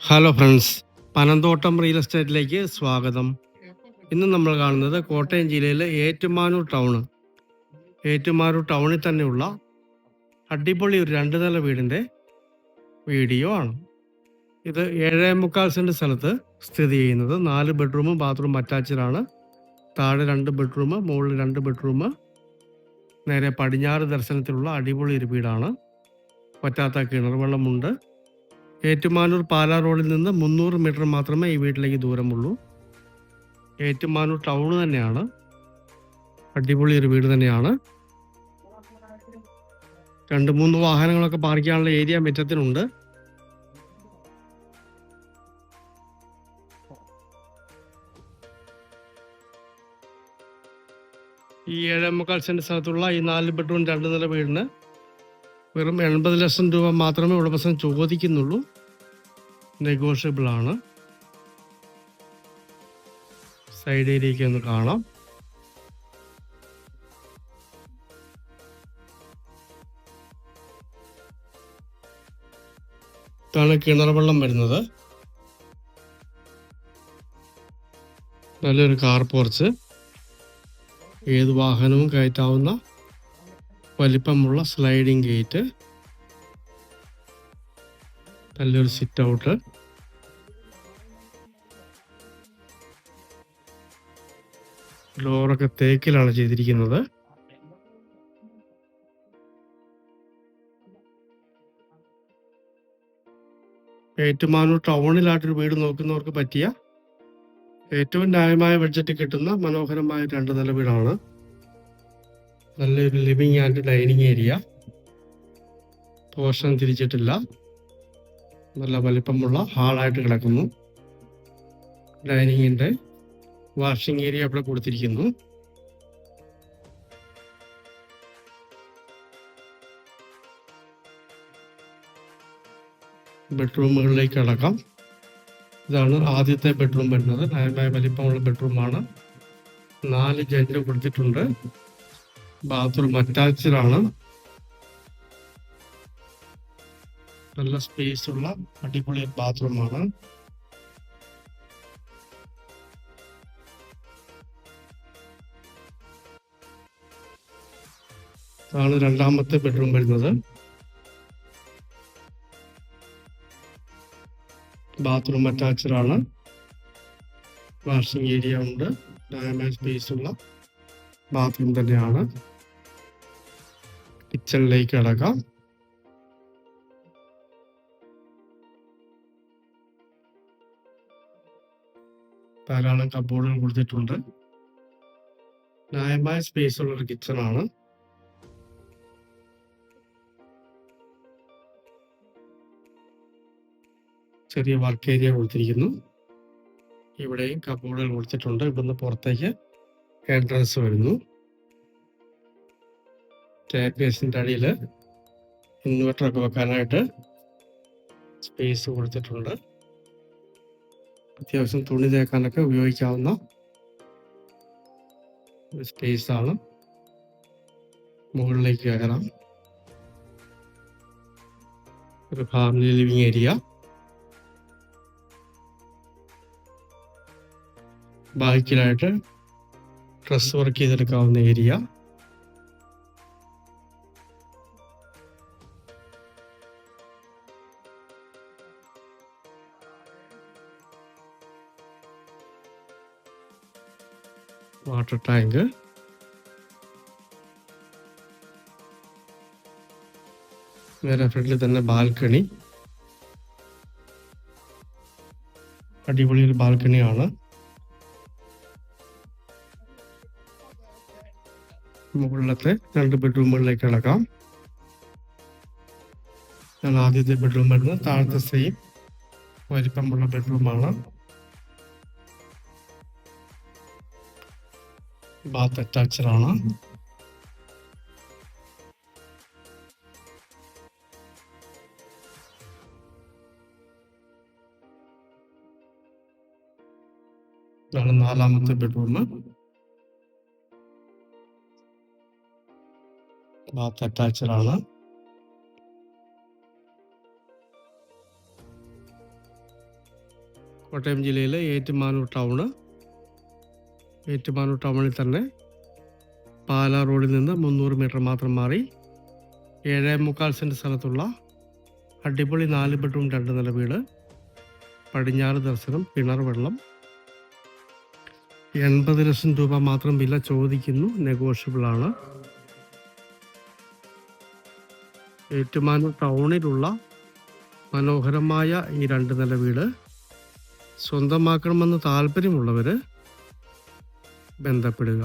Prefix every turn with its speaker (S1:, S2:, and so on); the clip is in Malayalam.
S1: ഹലോ ഫ്രണ്ട്സ് പനന്തോട്ടം റിയൽ എസ്റ്റേറ്റിലേക്ക് സ്വാഗതം. ഇന്ന് നമ്മൾ കാണുന്നത് കോട്ടയം ജില്ലയിലെ ഏറ്റുമാനൂർ ടൗണ് ഏറ്റുമാനൂർ ടൗണിൽ തന്നെയുള്ള അടിപൊളി ഒരു രണ്ട് നില വീടിന്റെ വീഡിയോ ആണ്. ഇത് ഏഴേ മുക്കാൽ സെന്റ് സ്ഥലത്ത് സ്ഥിതി ചെയ്യുന്നത്. നാല് ബെഡ്റൂമും ബാത്റൂം അറ്റാച്ചഡാണ് താഴെ രണ്ട് ബെഡ്റൂം മുകളിൽ രണ്ട് ബെഡ്റൂം നേരെ പടിഞ്ഞാറ് ദർശനത്തിലുള്ള അടിപൊളി ഒരു വീടാണ്. പറ്റാത്ത കിണർ വെള്ളമുണ്ട്. ഏറ്റുമാനൂർ പാലാ റോഡിൽ നിന്ന് മുന്നൂറ് മീറ്റർ മാത്രമേ ഈ വീട്ടിലേക്ക് ദൂരമുള്ളൂ. ഏറ്റുമാനൂർ ടൗൺ തന്നെയാണ്. അടിപൊളി ഒരു വീട് തന്നെയാണ്. രണ്ട് മൂന്ന് വാഹനങ്ങളൊക്കെ പാർക്ക് ചെയ്യാനുള്ള ഏരിയ മുറ്റത്തിനുണ്ട് ഈ ഏഴേ മുക്കാൽ സെന്റ് സ്ഥലത്തുള്ള ഈ നാല് ബെഡ്റൂം രണ്ട് നില വീടിന് വെറും എൺപത് ലക്ഷം രൂപ മാത്രമേ ഉടമസ്ഥൻ ചോദിക്കുന്നുള്ളൂ. നെഗോഷ്യബിൾ ആണ് സൈഡ് ഏരിയയ്ക്ക് ഒന്ന് കാണാം. ഇതാണ് കിണർ വെള്ളം വരുന്നത്. നല്ലൊരു കാർ പോർച്ച്. ഏത് വാഹനവും കയറ്റാവുന്ന വലിപ്പമുള്ള സ്ലൈഡിംഗ് ഗേറ്റ് നല്ലൊരു സിറ്റ് ഔട്ട് ഡോറൊക്കെ തേക്കിലാണ് ചെയ്തിരിക്കുന്നത്. ഏറ്റുമാനൂർ ടൗണിലായിട്ടൊരു വീട് നോക്കുന്നവർക്ക് പറ്റിയ ഏറ്റവും ന്യായമായ ബഡ്ജറ്റ് കിട്ടുന്ന മനോഹരമായ രണ്ട് നില വീടാണ്. നല്ലൊരു living and dining area portion തിരിച്ചിട്ടില്ല. നല്ല വലിപ്പമുള്ള ഹാളായിട്ട് കിടക്കുന്നു. ഡൈനിങ്ങിന്റെ വാഷിംഗ് ഏരിയ ഇവിടെ കൊടുത്തിരിക്കുന്നു. ബെഡ്റൂമുകളിലേക്ക് കിടക്കാം. ഇതാണ് ആദ്യത്തെ ബെഡ്റൂം വരുന്നത്. ന്യായമായ വലിപ്പമുള്ള ബെഡ്റൂമാണ് നാല് ജെന്റ് കൊടുത്തിട്ടുണ്ട്. ബാത്റൂം അറ്റാച്ച്ഡ് ആണ്. നല്ല സ്പേസ് ഉള്ള അടിപൊളി ബാത്റൂമാണ് ആണ്. രണ്ടാമത്തെ ബെഡ്റൂം വരുന്നത്. ബാത്റൂം അറ്റാച്ച്ഡ് ആണ്. വാഷിംഗ് ഏരിയ ഉണ്ട്. ഡയമാൻ സ്പേസ് ഉള്ള. ബാത്റൂം തന്നെയാണ്. കിച്ചണിലേക്ക് കിടക്കാം. ധാരാളം കബോർഡുകൾ കൊടുത്തിട്ടുണ്ട്. ന്യായമായ സ്പേസ് ഉള്ള ഒരു കിച്ചൺ ആണ്. ചെറിയ വർക്ക് ഏരിയ കൊടുത്തിരിക്കുന്നു. ഇവിടെയും കബോർഡുകൾ കൊടുത്തിട്ടുണ്ട്. ഇവിടുന്ന് പുറത്തേക്ക് എൻട്രൻസ് വരുന്നു. സ്റ്റെയർകേസിന്റെ അടിയിൽ ഇൻവെർട്ടർ ഒക്കെ വെക്കാനായിട്ട് സ്പേസ് കൊടുത്തിട്ടുണ്ട്. അത്യാവശ്യം തുണി തേക്കാനൊക്കെ ഉപയോഗിക്കാവുന്ന സ്പേസാണ് മുകളിലേക്ക് കയറാം. ഒരു ഫാമിലി ലിവിങ് ഏരിയ ബാക്കിലായിട്ട് ഡ്രസ് വർക്ക് ചെയ്തെടുക്കാവുന്ന ഏരിയ വാട്ടർ ടാങ്ക് നേരെ ഫ്രണ്ടിൽ തന്നെ ബാൽക്കണി. അടിപൊളി ഒരു ബാൽക്കണിയാണ്. മുകളിലത്തെ രണ്ട് ബെഡ്റൂമുകളിലേക്ക് കിടക്കാം. ഞാൻ ആദ്യത്തെ ബെഡ്റൂം വരുന്നത്. താഴത്തെ സെയിം വലിപ്പമുള്ള ബെഡ്റൂമാണ്. ബാത്ത് അറ്റാച്ചഡ് ആണ്. ഇതാണ് നാലാമത്തെ ബെഡ്റൂം. ബാത്ത് ആണ് കോട്ടയം ജില്ലയിലെ ഏറ്റുമാനൂർ ടൗണ്. ഏറ്റുമാനൂർ ടൗണിൽ തന്നെ പാലാ റോഡിൽ നിന്ന് മുന്നൂറ് മീറ്റർ മാത്രം മാറി ഏഴേ മുക്കാൽ സെന്റ് സ്ഥലത്തുള്ള അടിപൊളി നാല് ബെഡ്റൂം രണ്ട് നില വീട് പടിഞ്ഞാറ് ദർശനം കിണർ വെള്ളം. എൺപത് ലക്ഷം രൂപ മാത്രം വില ചോദിക്കുന്നു നെഗോഷ്യബിൾ ആണ് ഏറ്റുമാനൂർ ടൗണിലുള്ള മനോഹരമായ ഈ രണ്ട് നില വീട് സ്വന്തമാക്കണമെന്ന് താല്പര്യമുള്ളവർ ബന്ധപ്പെടുക.